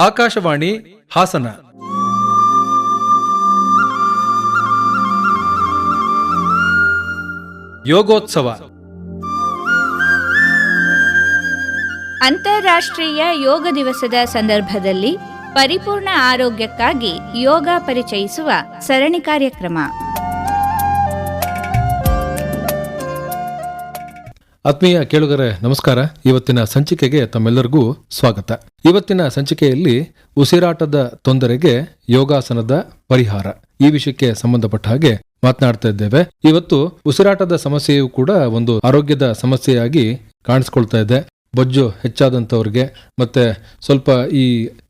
ಆಕಾಶವಾಣಿ ಹಾಸನ. ಯೋಗೋತ್ಸವ. ಅಂತಾರಾಷ್ಟ್ರೀಯ ಯೋಗ ದಿವಸದ ಸಂದರ್ಭದಲ್ಲಿ ಪರಿಪೂರ್ಣ ಆರೋಗ್ಯಕ್ಕಾಗಿ ಯೋಗ ಪರಿಚಯಿಸುವ ಸರಣಿ ಕಾರ್ಯಕ್ರಮ. ಆತ್ಮೀಯ ಕೇಳುಗರೆ, ನಮಸ್ಕಾರ. ಇವತ್ತಿನ ಸಂಚಿಕೆಗೆ ತಮ್ಮೆಲ್ಲರಿಗೂ ಸ್ವಾಗತ. ಇವತ್ತಿನ ಸಂಚಿಕೆಯಲ್ಲಿ ಉಸಿರಾಟದ ತೊಂದರೆಗೆ ಯೋಗಾಸನದ ಪರಿಹಾರ. ಈ ವಿಷಯಕ್ಕೆ ಸಂಬಂಧಪಟ್ಟ ಹಾಗೆ ಮಾತನಾಡ್ತಾ ಇದ್ದೇವೆ. ಇವತ್ತು ಉಸಿರಾಟದ ಸಮಸ್ಯೆಯು ಕೂಡ ಒಂದು ಆರೋಗ್ಯದ ಸಮಸ್ಯೆಯಾಗಿ ಕಾಣಿಸ್ಕೊಳ್ತಾ ಇದೆ. ಬೊಜ್ಜು ಹೆಚ್ಚಾದಂಥವ್ರಿಗೆ, ಮತ್ತೆ ಸ್ವಲ್ಪ ಈ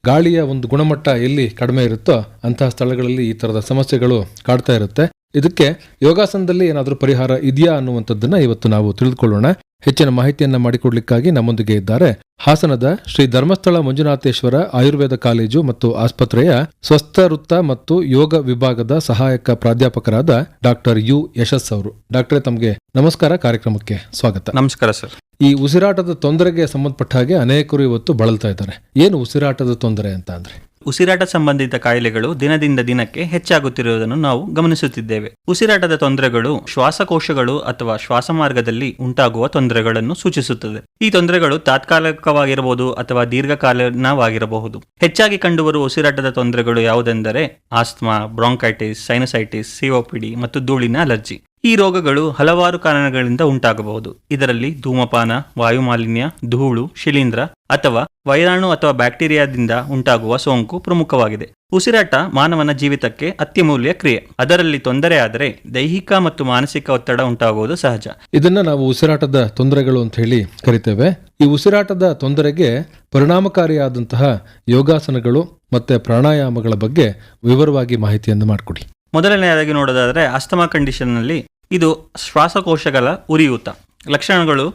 ಗಾಳಿಯ ಒಂದು ಗುಣಮಟ್ಟ ಎಲ್ಲಿ ಕಡಿಮೆ ಇರುತ್ತೋ ಅಂತಹ ಸ್ಥಳಗಳಲ್ಲಿ ಈ ತರದ ಸಮಸ್ಯೆಗಳು ಕಾಡ್ತಾ ಇರುತ್ತೆ. ಇದಕ್ಕೆ ಯೋಗಾಸನದಲ್ಲಿ ಏನಾದರೂ ಪರಿಹಾರ ಇದೆಯಾ ಅನ್ನುವಂಥದ್ದನ್ನ ಇವತ್ತು ನಾವು ತಿಳಿದುಕೊಳ್ಳೋಣ. ಹೆಚ್ಚಿನ ಮಾಹಿತಿಯನ್ನ ಮಾಡಿಕೊಡ್ಲಿಕ್ಕಾಗಿ ನಮ್ಮೊಂದಿಗೆ ಇದ್ದಾರೆ ಹಾಸನದ ಶ್ರೀ ಧರ್ಮಸ್ಥಳ ಮಂಜುನಾಥೇಶ್ವರ ಆಯುರ್ವೇದ ಕಾಲೇಜು ಮತ್ತು ಆಸ್ಪತ್ರೆಯ ಸ್ವಸ್ಥ ವೃತ್ತ ಮತ್ತು ಯೋಗ ವಿಭಾಗದ ಸಹಾಯಕ ಪ್ರಾಧ್ಯಾಪಕರಾದ ಡಾಕ್ಟರ್ ಯು ಯಶಸ್ ಅವರು. ಡಾಕ್ಟರ್ ತಮಗೆ ನಮಸ್ಕಾರ. ಕಾರ್ಯಕ್ರಮಕ್ಕೆ ಸ್ವಾಗತ. ನಮಸ್ಕಾರ ಸರ್. ಈ ಉಸಿರಾಟದ ತೊಂದರೆಗೆ ಸಂಬಂಧಪಟ್ಟ ಹಾಗೆ ಅನೇಕರು ಇವತ್ತು ಬಳಲ್ತಾ ಇದ್ದಾರೆ. ಏನು ಉಸಿರಾಟದ ತೊಂದರೆ ಅಂತ ಅಂದ್ರೆ? ಉಸಿರಾಟ ಸಂಬಂಧಿತ ಕಾಯಿಲೆಗಳು ದಿನದಿಂದ ದಿನಕ್ಕೆ ಹೆಚ್ಚಾಗುತ್ತಿರುವುದನ್ನು ನಾವು ಗಮನಿಸುತ್ತಿದ್ದೇವೆ. ಉಸಿರಾಟದ ತೊಂದರೆಗಳು ಶ್ವಾಸಕೋಶಗಳು ಅಥವಾ ಶ್ವಾಸಮಾರ್ಗದಲ್ಲಿ ಉಂಟಾಗುವ ತೊಂದರೆಗಳನ್ನು ಸೂಚಿಸುತ್ತದೆ. ಈ ತೊಂದರೆಗಳು ತಾತ್ಕಾಲಿಕವಾಗಿರಬಹುದು ಅಥವಾ ದೀರ್ಘಕಾಲೀನವಾಗಿರಬಹುದು. ಹೆಚ್ಚಾಗಿ ಕಂಡುಬರುವ ಉಸಿರಾಟದ ತೊಂದರೆಗಳು ಯಾವುದೆಂದರೆ ಆಸ್ಮಾ ಬ್ರಾಂಕೈಟಿಸ್, ಸೈನಸೈಟಿಸ್, ಸಿಒಪಿಡಿ ಮತ್ತು ಧೂಳಿನ ಅಲರ್ಜಿ. ಈ ರೋಗಗಳು ಹಲವಾರು ಕಾರಣಗಳಿಂದ ಉಂಟಾಗಬಹುದು. ಇದರಲ್ಲಿ ಧೂಮಪಾನ, ವಾಯುಮಾಲಿನ್ಯ, ಧೂಳು, ಶಿಲೀಂಧ್ರ ಅಥವಾ ವೈರಾಣು ಅಥವಾ ಬ್ಯಾಕ್ಟೀರಿಯಾದಿಂದ ಉಂಟಾಗುವ ಸೋಂಕು ಪ್ರಮುಖವಾಗಿದೆ. ಉಸಿರಾಟ ಮಾನವನ ಜೀವಿತಕ್ಕೆ ಅತ್ಯಮೂಲ್ಯ ಕ್ರಿಯೆ. ಅದರಲ್ಲಿ ತೊಂದರೆ ಆದರೆ ದೈಹಿಕ ಮತ್ತು ಮಾನಸಿಕ ಒತ್ತಡ ಉಂಟಾಗುವುದು ಸಹಜ. ಇದನ್ನ ನಾವು ಉಸಿರಾಟದ ತೊಂದರೆಗಳು ಅಂತ ಹೇಳಿ ಕರಿತೇವೆ. ಈ ಉಸಿರಾಟದ ತೊಂದರೆಗೆ ಪರಿಣಾಮಕಾರಿಯಾದಂತಹ ಯೋಗಾಸನಗಳು ಮತ್ತೆ ಪ್ರಾಣಾಯಾಮಗಳ ಬಗ್ಗೆ ವಿವರವಾಗಿ ಮಾಹಿತಿಯನ್ನು ಮಾಡಿಕೊಡಿ. ಮೊದಲನೆಯದಾಗಿ ನೋಡೋದಾದರೆ ಅಸ್ತಮಾ ಕಂಡೀಷನ್ನಲ್ಲಿ ಇದು ಶ್ವಾಸಕೋಶಗಳ ಉರಿಯೂತ. ಲಕ್ಷಣಗಳು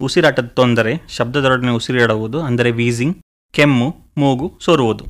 ಉಸಿರಾಟದ ತೊಂದರೆ, ಶಬ್ದದೊಡನೆ ಉಸಿರಾಡುವುದು, ಅಂದರೆ ವೀಸಿಂಗ್ ಕೆಮ್ಮು, ಮೂಗು ಸೋರುವುದು.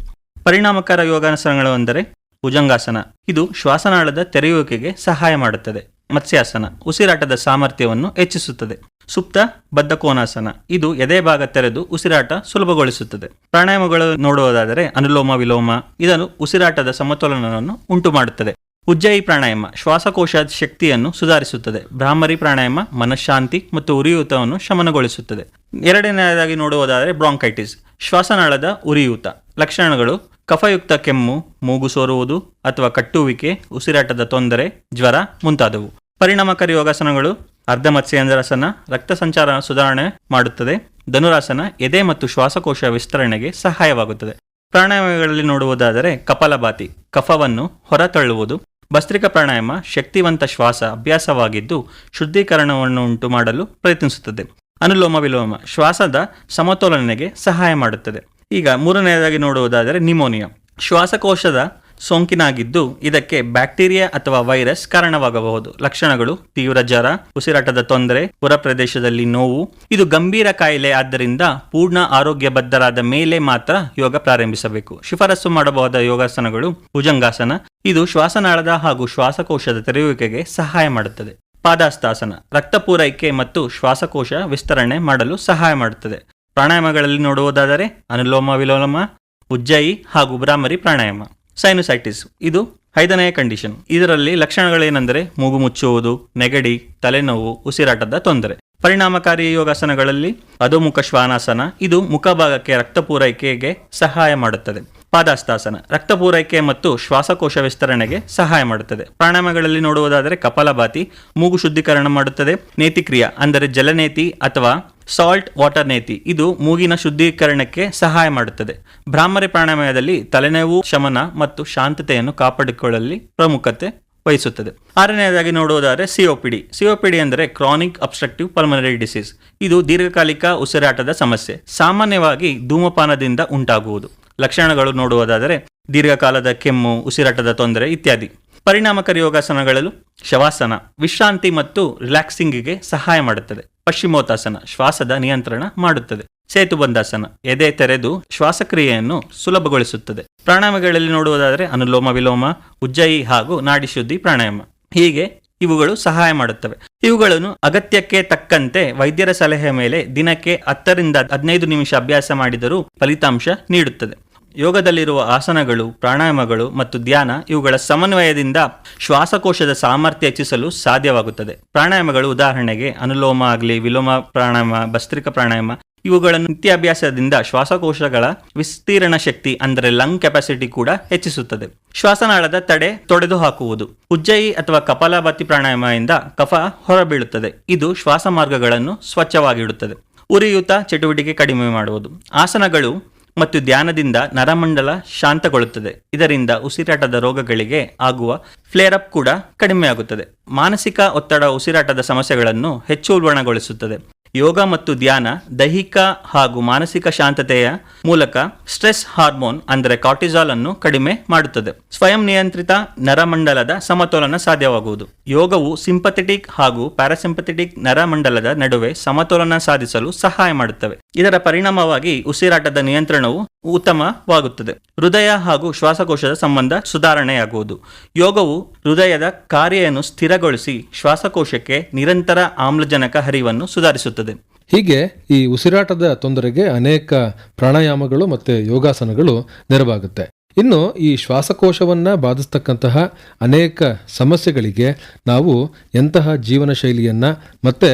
ಪರಿಣಾಮಕಾರ ಯೋಗಾಸನಗಳು ಅಂದರೆ ಭುಜಂಗಾಸನ. ಇದು ಶ್ವಾಸನಾಳದ ತೆರೆಯುವಿಕೆಗೆ ಸಹಾಯ ಮಾಡುತ್ತದೆ. ಮತ್ಸ್ಯಾಸನ, ಉಸಿರಾಟದ ಸಾಮರ್ಥ್ಯವನ್ನು ಹೆಚ್ಚಿಸುತ್ತದೆ. ಸುಪ್ತ ಬದ್ಧಕೋನಾಸನ, ಇದು ಎದೆ ಭಾಗ ತೆರೆದು ಉಸಿರಾಟ ಸುಲಭಗೊಳಿಸುತ್ತದೆ. ಪ್ರಾಣಾಯಾಮಗಳು ನೋಡುವುದಾದರೆ ಅನುಲೋಮ ವಿಲೋಮ, ಇದನ್ನು ಉಸಿರಾಟದ ಸಮತೋಲನವನ್ನು ಉಂಟು ಮಾಡುತ್ತದೆ ಉಜ್ಜಯಿ ಪ್ರಾಣಾಯಾಮ, ಶ್ವಾಸಕೋಶದ ಶಕ್ತಿಯನ್ನು ಸುಧಾರಿಸುತ್ತದೆ. ಭ್ರಾಮರಿ ಪ್ರಾಣಾಯಾಮ, ಮನಃಶಾಂತಿ ಮತ್ತು ಉರಿಯೂತವನ್ನು ಶಮನಗೊಳಿಸುತ್ತದೆ. ಎರಡನೆಯದಾಗಿ ನೋಡುವುದಾದರೆ ಬ್ರಾಂಕೈಟಿಸ್, ಶ್ವಾಸನಾಳದ ಉರಿಯೂತ. ಲಕ್ಷಣಗಳು, ಕಫಯುಕ್ತ ಕೆಮ್ಮು, ಮೂಗು ಸೋರುವುದು ಅಥವಾ ಕಟ್ಟುವಿಕೆ, ಉಸಿರಾಟದ ತೊಂದರೆ, ಜ್ವರ ಮುಂತಾದವು. ಪರಿಣಾಮಕಾರಿ ಯೋಗಾಸನಗಳು ಅರ್ಧ ಮತ್ಸ್ಯಂದ್ರಾಸನ ರಕ್ತ ಸಂಚಾರ ಸುಧಾರಣೆ ಮಾಡುತ್ತದೆ. ಧನುರಾಸನ, ಎದೆ ಮತ್ತು ಶ್ವಾಸಕೋಶ ವಿಸ್ತರಣೆಗೆ ಸಹಾಯವಾಗುತ್ತದೆ. ಪ್ರಾಣಾಯಾಮಗಳಲ್ಲಿ ನೋಡುವುದಾದರೆ ಕಪಾಲಭಾತಿ, ಕಫವನ್ನು ಹೊರತಳ್ಳುವುದು ಭಸ್ತ್ರಿಕ ಪ್ರಾಣಾಯಾಮ ಶಕ್ತಿವಂತ ಶ್ವಾಸ ಅಭ್ಯಾಸವಾಗಿದ್ದು ಶುದ್ಧೀಕರಣವನ್ನು ಉಂಟು ಮಾಡಲು ಪ್ರಯತ್ನಿಸುತ್ತದೆ. ಅನುಲೋಮ ವಿಲೋಮ ಶ್ವಾಸದ ಸಮತೋಲನೆಗೆ ಸಹಾಯ ಮಾಡುತ್ತದೆ. ಈಗ ಮೂರನೆಯದಾಗಿ ನೋಡುವುದಾದರೆ ನಿಮೋನಿಯಾ. ಶ್ವಾಸಕೋಶದ ಸೋಂಕಿನಾಗಿದ್ದು ಇದಕ್ಕೆ ಬ್ಯಾಕ್ಟೀರಿಯಾ ಅಥವಾ ವೈರಸ್ ಕಾರಣವಾಗಬಹುದು. ಲಕ್ಷಣಗಳು, ತೀವ್ರ ಜ್ವರ, ಉಸಿರಾಟದ ತೊಂದರೆ ಹೊರ ಪ್ರದೇಶದಲ್ಲಿ ನೋವು. ಇದು ಗಂಭೀರ ಕಾಯಿಲೆ ಆದ್ದರಿಂದ ಪೂರ್ಣ ಆರೋಗ್ಯಬದ್ಧರಾದ ಮೇಲೆ ಮಾತ್ರ ಯೋಗ ಪ್ರಾರಂಭಿಸಬೇಕು. ಶಿಫಾರಸು ಮಾಡಬಹುದಾದ ಯೋಗಾಸನಗಳು ಭುಜಂಗಾಸನ. ಇದು ಶ್ವಾಸನಾಳದ ಹಾಗೂ ಶ್ವಾಸಕೋಶದ ತೆರೆಯುವಿಕೆಗೆ ಸಹಾಯ ಮಾಡುತ್ತದೆ. ಪಾದಾಸ್ತಾಸನ ರಕ್ತ ಪೂರೈಕೆ ಮತ್ತು ಶ್ವಾಸಕೋಶ ವಿಸ್ತರಣೆ ಮಾಡಲು ಸಹಾಯ ಮಾಡುತ್ತದೆ. ಪ್ರಾಣಾಯಾಮಗಳಲ್ಲಿ ನೋಡುವುದಾದರೆ ಅನುಲೋಮ ವಿಲೋಮ, ಉಜ್ಜಯಿ ಹಾಗೂ ಭ್ರಾಮರಿ ಪ್ರಾಣಾಯಾಮ. ಸೈನುಸೈಟಿಸ್ ಇದು ಐದನೆಯ ಕಂಡೀಷನ್ ಇದರಲ್ಲಿ ಲಕ್ಷಣಗಳೇನೆಂದರೆ ಮೂಗು ಮುಚ್ಚುವುದು, ನೆಗಡಿ, ತಲೆನೋವು, ಉಸಿರಾಟದ ತೊಂದರೆ. ಪರಿಣಾಮಕಾರಿ ಯೋಗಾಸನಗಳಲ್ಲಿ ಅಧೋಮುಖ ಶ್ವಾನಾಸನ, ಇದು ಮುಖಭಾಗಕ್ಕೆ ರಕ್ತ ಪೂರೈಕೆಗೆ ಸಹಾಯ ಮಾಡುತ್ತದೆ. ಪಾದಾಸ್ತಾಸನ ರಕ್ತ ಪೂರೈಕೆ ಮತ್ತು ಶ್ವಾಸಕೋಶ ವಿಸ್ತರಣೆಗೆ ಸಹಾಯ ಮಾಡುತ್ತದೆ. ಪ್ರಾಣಾಯಾಮಗಳಲ್ಲಿ ನೋಡುವುದಾದರೆ ಕಪಾಲಭಾತಿ, ಮೂಗು ಶುದ್ಧೀಕರಣ ಮಾಡುತ್ತದೆ. ನೇತಿಕ್ರಿಯಾ, ಅಂದರೆ ಜಲನೇತಿ ಅಥವಾ ಸಾಲ್ಟ್ ವಾಟರ್ ನೇತಿ, ಇದು ಮೂಗಿನ ಶುದ್ಧೀಕರಣಕ್ಕೆ ಸಹಾಯ ಮಾಡುತ್ತದೆ. ಬ್ರಾಹ್ಮರಿ ಪ್ರಾಣಾಯಾಮದಲ್ಲಿ ತಲೆನೋವು, ಶಮನ ಮತ್ತು ಶಾಂತತೆಯನ್ನು ಕಾಪಾಡಿಕೊಳ್ಳಲು ಪ್ರಮುಖತೆ ವಹಿಸುತ್ತದೆ. ಆರನೆಯದಾಗಿ ನೋಡುವುದಾದರೆ ಸಿಒಪಿಡಿ. ಸಿಒಪಿಡಿ ಅಂದರೆ ಕ್ರಾನಿಕ್ ಅಬ್ಸ್ಟ್ರಕ್ಟಿವ್ ಪಲ್ಮನರಿ ಡಿಸೀಸ್ ಇದು ದೀರ್ಘಕಾಲಿಕ ಉಸಿರಾಟದ ಸಮಸ್ಯೆ. ಸಾಮಾನ್ಯವಾಗಿ ಧೂಮಪಾನದಿಂದ ಉಂಟಾಗುವುದು. ಲಕ್ಷಣಗಳು ನೋಡುವುದಾದರೆ ದೀರ್ಘಕಾಲದ ಕೆಮ್ಮು, ಉಸಿರಾಟದ ತೊಂದರೆ ಇತ್ಯಾದಿ. ಪರಿಣಾಮಕಾರಿ ಯೋಗಾಸನಗಳಲ್ಲಿ ಶವಾಸನ ವಿಶ್ರಾಂತಿ ಮತ್ತು ರಿಲ್ಯಾಕ್ಸಿಂಗಿಗೆ ಸಹಾಯ ಮಾಡುತ್ತದೆ. ಪಶ್ಚಿಮೋತ್ತಾಸನ ಶ್ವಾಸದ ನಿಯಂತ್ರಣ ಮಾಡುತ್ತದೆ. ಸೇತುಬಂಧಾಸನ ಎದೆ ತೆರೆದು ಶ್ವಾಸಕ್ರಿಯೆಯನ್ನು ಸುಲಭಗೊಳಿಸುತ್ತದೆ. ಪ್ರಾಣಾಯಾಮಗಳಲ್ಲಿ ನೋಡುವುದಾದರೆ ಅನುಲೋಮ, ವಿಲೋಮ, ಉಜ್ಜಯಿ ಹಾಗೂ ನಾಡಿ ಶುದ್ಧಿ ಪ್ರಾಣಾಯಾಮ. ಹೀಗೆ ಇವುಗಳು ಸಹಾಯ ಮಾಡುತ್ತವೆ. ಇವುಗಳನ್ನು ಅಗತ್ಯಕ್ಕೆ ತಕ್ಕಂತೆ ವೈದ್ಯರ ಸಲಹೆ ಮೇಲೆ ದಿನಕ್ಕೆ ಹತ್ತರಿಂದ ಹದಿನೈದು ನಿಮಿಷ ಅಭ್ಯಾಸ ಮಾಡಿದರೂ ಫಲಿತಾಂಶ ನೀಡುತ್ತದೆ. ಯೋಗದಲ್ಲಿರುವ ಆಸನಗಳು, ಪ್ರಾಣಾಯಾಮಗಳು ಮತ್ತು ಧ್ಯಾನ ಇವುಗಳ ಸಮನ್ವಯದಿಂದ ಶ್ವಾಸಕೋಶದ ಸಾಮರ್ಥ್ಯ ಹೆಚ್ಚಿಸಲು ಸಾಧ್ಯವಾಗುತ್ತದೆ. ಪ್ರಾಣಾಯಾಮಗಳು ಉದಾಹರಣೆಗೆ ಅನುಲೋಮ ಆಗಲಿ, ವಿಲೋಮ ಪ್ರಾಣಾಯಾಮ, ಭಸ್ತ್ರಿಕ ಪ್ರಾಣಾಯಾಮ ಇವುಗಳನ್ನು ನಿತ್ಯಾಭ್ಯಾಸದಿಂದ ಶ್ವಾಸಕೋಶಗಳ ವಿಸ್ತೀರ್ಣ ಶಕ್ತಿ ಅಂದರೆ ಲಂಗ್ ಕೆಪಾಸಿಟಿ ಕೂಡ ಹೆಚ್ಚಿಸುತ್ತದೆ. ಶ್ವಾಸನಾಳದ ತಡೆ ತೊಡೆದು ಹಾಕುವುದು ಉಜ್ಜಯಿ ಅಥವಾ ಕಪಾಲಭಾತಿ ಪ್ರಾಣಾಯಾಮದಿಂದ ಕಫ ಹೊರಬೀಳುತ್ತದೆ. ಇದು ಶ್ವಾಸ ಮಾರ್ಗಗಳನ್ನು ಸ್ವಚ್ಛವಾಗಿಡುತ್ತದೆ. ಉರಿಯೂತ, ಚಟುವಟಿಕೆ ಕಡಿಮೆ ಮಾಡುವುದು. ಆಸನಗಳು ಮತ್ತು ಧ್ಯಾನದಿಂದ ನರಮಂಡಲ ಶಾಂತಗೊಳ್ಳುತ್ತದೆ. ಇದರಿಂದ ಉಸಿರಾಟದ ರೋಗಗಳಿಗೆ ಆಗುವ ಫ್ಲೇರ್ ಕೂಡ ಕಡಿಮೆಯಾಗುತ್ತದೆ. ಮಾನಸಿಕ ಒತ್ತಡ ಉಸಿರಾಟದ ಸಮಸ್ಯೆಗಳನ್ನು ಹೆಚ್ಚು ಉಲ್ಬಣಗೊಳಿಸುತ್ತದೆ. ಯೋಗ ಮತ್ತು ಧ್ಯಾನ, ದೈಹಿಕ ಹಾಗೂ ಮಾನಸಿಕ ಶಾಂತತೆಯ ಮೂಲಕ ಸ್ಟ್ರೆಸ್ ಹಾರ್ಮೋನ್ ಅಂದರೆ ಕಾರ್ಟಿಸಾಲ್ ಅನ್ನು ಕಡಿಮೆ ಮಾಡುತ್ತದೆ. ಸ್ವಯಂ ನಿಯಂತ್ರಿತ ನರಮಂಡಲದ ಸಮತೋಲನ ಸಾಧ್ಯವಾಗುವುದು. ಯೋಗವು ಸಿಂಪಥೆಟಿಕ್ ಹಾಗೂ ಪ್ಯಾರಾಸಿಂಪಥೆಟಿಕ್ ನರಮಂಡಲದ ನಡುವೆ ಸಮತೋಲನ ಸಾಧಿಸಲು ಸಹಾಯ ಮಾಡುತ್ತವೆ. ಇದರ ಪರಿಣಾಮವಾಗಿ ಉಸಿರಾಟದ ನಿಯಂತ್ರಣವು ಉತ್ತಮವಾಗುತ್ತದೆ. ಹೃದಯ ಹಾಗೂ ಶ್ವಾಸಕೋಶದ ಸಂಬಂಧ ಸುಧಾರಣೆಯಾಗುವುದು. ಯೋಗವು ಹೃದಯದ ಕಾರ್ಯವನ್ನು ಸ್ಥಿರಗೊಳಿಸಿ ಶ್ವಾಸಕೋಶಕ್ಕೆ ನಿರಂತರ ಆಮ್ಲಜನಕ ಹರಿವನ್ನು ಸುಧಾರಿಸುತ್ತದೆ. ಹೀಗೆ ಈ ಉಸಿರಾಟದ ತೊಂದರೆಗೆ ಅನೇಕ ಪ್ರಾಣಾಯಾಮಗಳು ಮತ್ತು ಯೋಗಾಸನಗಳು ನೆರವಾಗುತ್ತೆ. ಇನ್ನು ಈ ಶ್ವಾಸಕೋಶವನ್ನು ಬಾಧಿಸ್ತಕ್ಕಂತಹ ಅನೇಕ ಸಮಸ್ಯೆಗಳಿಗೆ ನಾವು ಎಂತಹ ಜೀವನ ಶೈಲಿಯನ್ನು ಮತ್ತು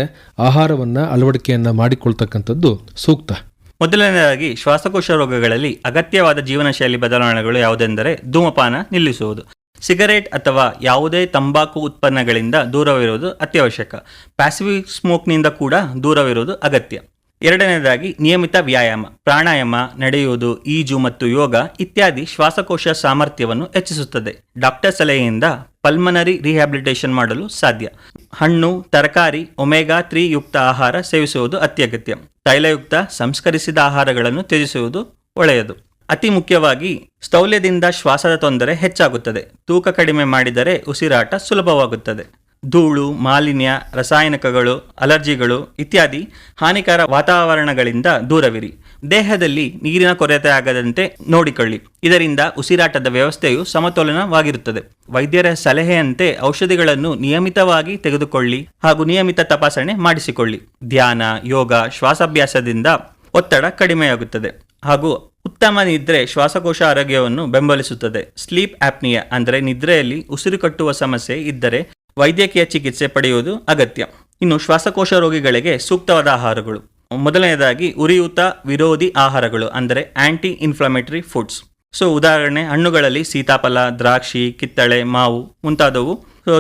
ಆಹಾರವನ್ನು ಅಳವಡಿಕೆಯನ್ನು ಮಾಡಿಕೊಳ್ತಕ್ಕಂಥದ್ದು ಸೂಕ್ತ. ಮೊದಲನೆಯದಾಗಿ ಶ್ವಾಸಕೋಶ ರೋಗಗಳಲ್ಲಿ ಅಗತ್ಯವಾದ ಜೀವನ ಶೈಲಿ ಬದಲಾವಣೆಗಳು ಯಾವುದೆಂದರೆ ಧೂಮಪಾನ ನಿಲ್ಲಿಸುವುದು. ಸಿಗರೇಟ್ ಅಥವಾ ಯಾವುದೇ ತಂಬಾಕು ಉತ್ಪನ್ನಗಳಿಂದ ದೂರವಿರುವುದು ಅತ್ಯವಶ್ಯಕ. ಪ್ಯಾಸಿಫಿಕ್ ಸ್ಮೋಕ್ನಿಂದ ಕೂಡ ದೂರವಿರುವುದು ಅಗತ್ಯ. ಎರಡನೇದಾಗಿ, ನಿಯಮಿತ ವ್ಯಾಯಾಮ, ಪ್ರಾಣಾಯಾಮ, ನಡೆಯುವುದು, ಈಜು ಮತ್ತು ಯೋಗ ಇತ್ಯಾದಿ ಶ್ವಾಸಕೋಶ ಸಾಮರ್ಥ್ಯವನ್ನು ಹೆಚ್ಚಿಸುತ್ತದೆ. ಡಾಕ್ಟರ್ ಸಲಹೆಯಿಂದ ಪಲ್ಮನರಿ ರಿಹ್ಯಾಬಿಲಿಟೇಷನ್ ಮಾಡಲು ಸಾಧ್ಯ. ಹಣ್ಣು, ತರಕಾರಿ, ಒಮೆಗಾ ತ್ರೀ ಯುಕ್ತ ಆಹಾರ ಸೇವಿಸುವುದು ಅತ್ಯಗತ್ಯ. ತೈಲಯುಕ್ತ, ಸಂಸ್ಕರಿಸಿದ ಆಹಾರಗಳನ್ನು ತ್ಯಜಿಸುವುದು ಒಳ್ಳೆಯದು. ಅತಿ ಮುಖ್ಯವಾಗಿ ಸ್ಥೌಲ್ಯದಿಂದ ಶ್ವಾಸದ ತೊಂದರೆ ಹೆಚ್ಚಾಗುತ್ತದೆ. ತೂಕ ಕಡಿಮೆ ಮಾಡಿದರೆ ಉಸಿರಾಟ ಸುಲಭವಾಗುತ್ತದೆ. ಧೂಳು, ಮಾಲಿನ್ಯ, ರಸಾಯನಿಕಗಳು, ಅಲರ್ಜಿಗಳು ಇತ್ಯಾದಿ ಹಾನಿಕರ ವಾತಾವರಣಗಳಿಂದ ದೂರವಿರಿ. ದೇಹದಲ್ಲಿ ನೀರಿನ ಕೊರತೆ ಆಗದಂತೆ ನೋಡಿಕೊಳ್ಳಿ. ಇದರಿಂದ ಉಸಿರಾಟದ ವ್ಯವಸ್ಥೆಯು ಸಮತೋಲನವಾಗಿರುತ್ತದೆ. ವೈದ್ಯರ ಸಲಹೆಯಂತೆ ಔಷಧಿಗಳನ್ನು ನಿಯಮಿತವಾಗಿ ತೆಗೆದುಕೊಳ್ಳಿ ಹಾಗೂ ನಿಯಮಿತ ತಪಾಸಣೆ ಮಾಡಿಸಿಕೊಳ್ಳಿ. ಧ್ಯಾನ, ಯೋಗ, ಶ್ವಾಸಾಭ್ಯಾಸದಿಂದ ಒತ್ತಡ ಕಡಿಮೆಯಾಗುತ್ತದೆ ಹಾಗೂ ಉತ್ತಮ ನಿದ್ರೆ ಶ್ವಾಸಕೋಶ ಆರೋಗ್ಯವನ್ನು ಬೆಂಬಲಿಸುತ್ತದೆ. ಸ್ಲೀಪ್ ಆಪ್ನಿಯ ಅಂದರೆ ನಿದ್ರೆಯಲ್ಲಿ ಉಸಿರು ಕಟ್ಟುವ ಸಮಸ್ಯೆ ಇದ್ದರೆ ವೈದ್ಯಕೀಯ ಚಿಕಿತ್ಸೆ ಪಡೆಯುವುದು ಅಗತ್ಯ. ಇನ್ನು ಶ್ವಾಸಕೋಶ ರೋಗಿಗಳಿಗೆ ಸೂಕ್ತವಾದ ಆಹಾರಗಳು. ಮೊದಲನೆಯದಾಗಿ ಉರಿಯೂತ ವಿರೋಧಿ ಆಹಾರಗಳು ಅಂದರೆ ಆಂಟಿ ಇನ್ಫ್ಲಮೇಟರಿ ಫುಡ್ಸ್ ಸೊ ಉದಾಹರಣೆ, ಹಣ್ಣುಗಳಲ್ಲಿ ಸೀತಾಫಲ, ದ್ರಾಕ್ಷಿ, ಕಿತ್ತಳೆ, ಮಾವು ಮುಂತಾದವು.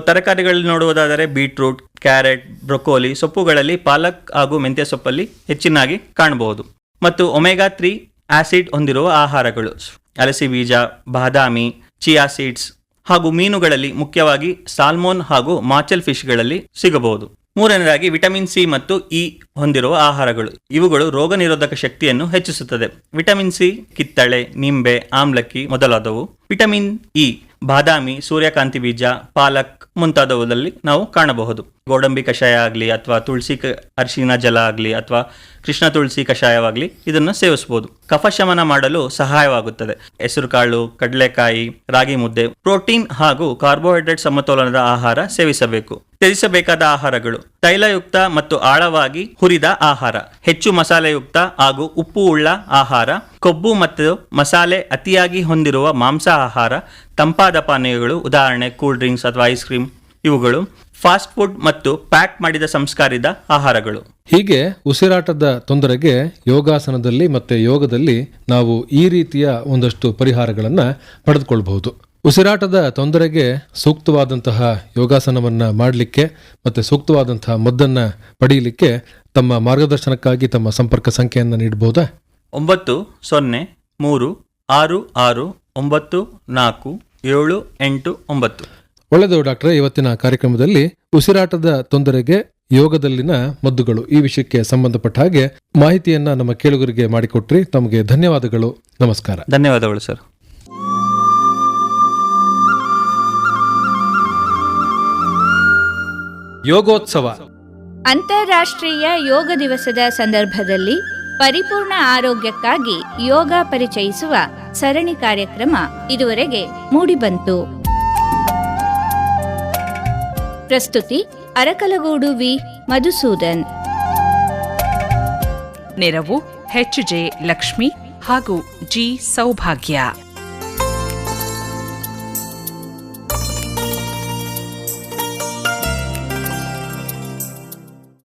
ತರಕಾರಿಗಳಲ್ಲಿ ನೋಡುವುದಾದರೆ ಬೀಟ್ರೂಟ್ ಕ್ಯಾರೆಟ್ ಬ್ರೊಕೋಲಿ ಸೊಪ್ಪುಗಳಲ್ಲಿ ಪಾಲಕ್ ಹಾಗೂ ಮೆಂತ್ಯ ಸೊಪ್ಪಲ್ಲಿ ಹೆಚ್ಚಿನಾಗಿ ಕಾಣಬಹುದು. ಮತ್ತು ಒಮೆಗಾ ತ್ರೀ ಆಸಿಡ್ ಹೊಂದಿರುವ ಆಹಾರಗಳು. ಅಲಸಿ ಬೀಜ, ಬಾದಾಮಿ, ಚಿಯಾ ಸೀಡ್ಸ್ ಹಾಗೂ ಮೀನುಗಳಲ್ಲಿ ಮುಖ್ಯವಾಗಿ ಸಾಲ್ಮೋನ್ ಹಾಗೂ ಮಾಚಲ್ ಫಿಶ್ಗಳಲ್ಲಿ ಸಿಗಬಹುದು. ಮೂರನೇದಾಗಿ ವಿಟಮಿನ್ ಸಿ ಮತ್ತು ಇ ಹೊಂದಿರುವ ಆಹಾರಗಳು. ಇವುಗಳು ರೋಗ ನಿರೋಧಕ ಶಕ್ತಿಯನ್ನು ಹೆಚ್ಚಿಸುತ್ತದೆ. ವಿಟಮಿನ್ ಸಿ, ಕಿತ್ತಳೆ, ನಿಂಬೆ, ಆಮ್ಲಕ್ಕಿ ಮೊದಲಾದವು. ವಿಟಮಿನ್ ಇ, ಬಾದಾಮಿ, ಸೂರ್ಯಕಾಂತಿ ಬೀಜ, ಪಾಲಕ್ ಮುಂತಾದವುದಲ್ಲಿ ನಾವು ಕಾಣಬಹುದು. ಗೋಡಂಬಿ ಕಷಾಯ ಆಗಲಿ ಅಥವಾ ತುಳಸಿ ಅರಿಶಿನ ಜಲ ಆಗಲಿ ಅಥವಾ ಕೃಷ್ಣ ತುಳಸಿ ಕಷಾಯವಾಗಲಿ ಇದನ್ನು ಸೇವಿಸಬಹುದು ಕಫಶಮನ ಮಾಡಲು ಸಹಾಯವಾಗುತ್ತದೆ. ಹೆಸರುಕಾಳು, ಕಡಲೆಕಾಯಿ, ರಾಗಿ ಮುದ್ದೆ, ಪ್ರೋಟೀನ್ ಹಾಗೂ ಕಾರ್ಬೋಹೈಡ್ರೇಟ್ ಸಮತೋಲನದ ಆಹಾರ ಸೇವಿಸಬೇಕು. ತ್ಯಜಿಸಬೇಕಾದ ಆಹಾರಗಳು ತೈಲಯುಕ್ತ ಮತ್ತು ಆಳವಾಗಿ ಹುರಿದ ಆಹಾರ, ಹೆಚ್ಚು ಮಸಾಲೆಯುಕ್ತ ಹಾಗೂ ಉಪ್ಪು ಉಳ್ಳ ಆಹಾರ, ಕೊಬ್ಬು ಮತ್ತು ಮಸಾಲೆ ಅತಿಯಾಗಿ ಹೊಂದಿರುವ ಮಾಂಸ ಆಹಾರ, ತಂಪಾದ ಪಾನೀಯಗಳು, ಉದಾಹರಣೆ, ಕೂಲ್ ಡ್ರಿಂಕ್ಸ್ ಅಥವಾ ಐಸ್ ಕ್ರೀಮ್, ಇವುಗಳು. ಫಾಸ್ಟ್ ಫುಡ್ ಮತ್ತು ಪ್ಯಾಕ್ ಮಾಡಿದ ಸಂಸ್ಕಾರಿದ ಆಹಾರಗಳು. ಹೀಗೆ ಉಸಿರಾಟದ ತೊಂದರೆಗೆ ಯೋಗಾಸನದಲ್ಲಿ ಮತ್ತೆ ಯೋಗದಲ್ಲಿ ನಾವು ಈ ರೀತಿಯ ಒಂದಷ್ಟು ಪರಿಹಾರಗಳನ್ನು ಪಡೆದುಕೊಳ್ಬಹುದು. ಉಸಿರಾಟದ ತೊಂದರೆಗೆ ಸೂಕ್ತವಾದಂತಹ ಯೋಗಾಸನವನ್ನು ಮಾಡಲಿಕ್ಕೆ ಮತ್ತು ಸೂಕ್ತವಾದಂತಹ ಮದ್ದನ್ನು ಪಡೆಯಲಿಕ್ಕೆ ತಮ್ಮ ಮಾರ್ಗದರ್ಶನಕ್ಕಾಗಿ ತಮ್ಮ ಸಂಪರ್ಕ ಸಂಖ್ಯೆಯನ್ನು ನೀಡಬಹುದಾ ಒಂಬತ್ತು ಸೊನ್ನೆ ಮೂರು ಆರು ಆರು ಒಂಬತ್ತು ನಾಲ್ಕು ಏಳು ಎಂಟು ಒಂಬತ್ತು. ಒಳ್ಳೆಯದು ಡಾಕ್ಟ್ರೆ. ಇವತ್ತಿನ ಕಾರ್ಯಕ್ರಮದಲ್ಲಿ ಉಸಿರಾಟದ ತೊಂದರೆಗೆ ಯೋಗದಲ್ಲಿನ ಮದ್ದುಗಳು. ಈ ವಿಷಯಕ್ಕೆ ಸಂಬಂಧಪಟ್ಟ ಹಾಗೆ ಮಾಹಿತಿಯನ್ನ ನಮ್ಮ ಕೇಳುಗರಿಗೆ ಮಾಡಿಕೊಟ್ರಿ. ತಮಗೆ ಧನ್ಯವಾದಗಳು. ನಮಸ್ಕಾರ. ಧನ್ಯವಾದಗಳು ಸರ್. ಯೋಗೋತ್ಸವ. ಅಂತಾರಾಷ್ಟ್ರೀಯ ಯೋಗ ದಿವಸದ ಸಂದರ್ಭದಲ್ಲಿ ಪರಿಪೂರ್ಣ ಆರೋಗ್ಯಕ್ಕಾಗಿ ಯೋಗ ಪರಿಚಯಿಸುವ ಸರಣಿ ಕಾರ್ಯಕ್ರಮ ಇದುವರೆಗೆ ಮೂಡಿಬಂತು. ಪ್ರಸ್ತುತಿ ಅರಕಲಗೂಡು ವಿ ಮಧುಸೂದನ್. ನೆರವು ಎಚ್ ಜೆ ಲಕ್ಷ್ಮಿ ಹಾಗೂ ಜಿ ಸೌಭಾಗ್ಯ.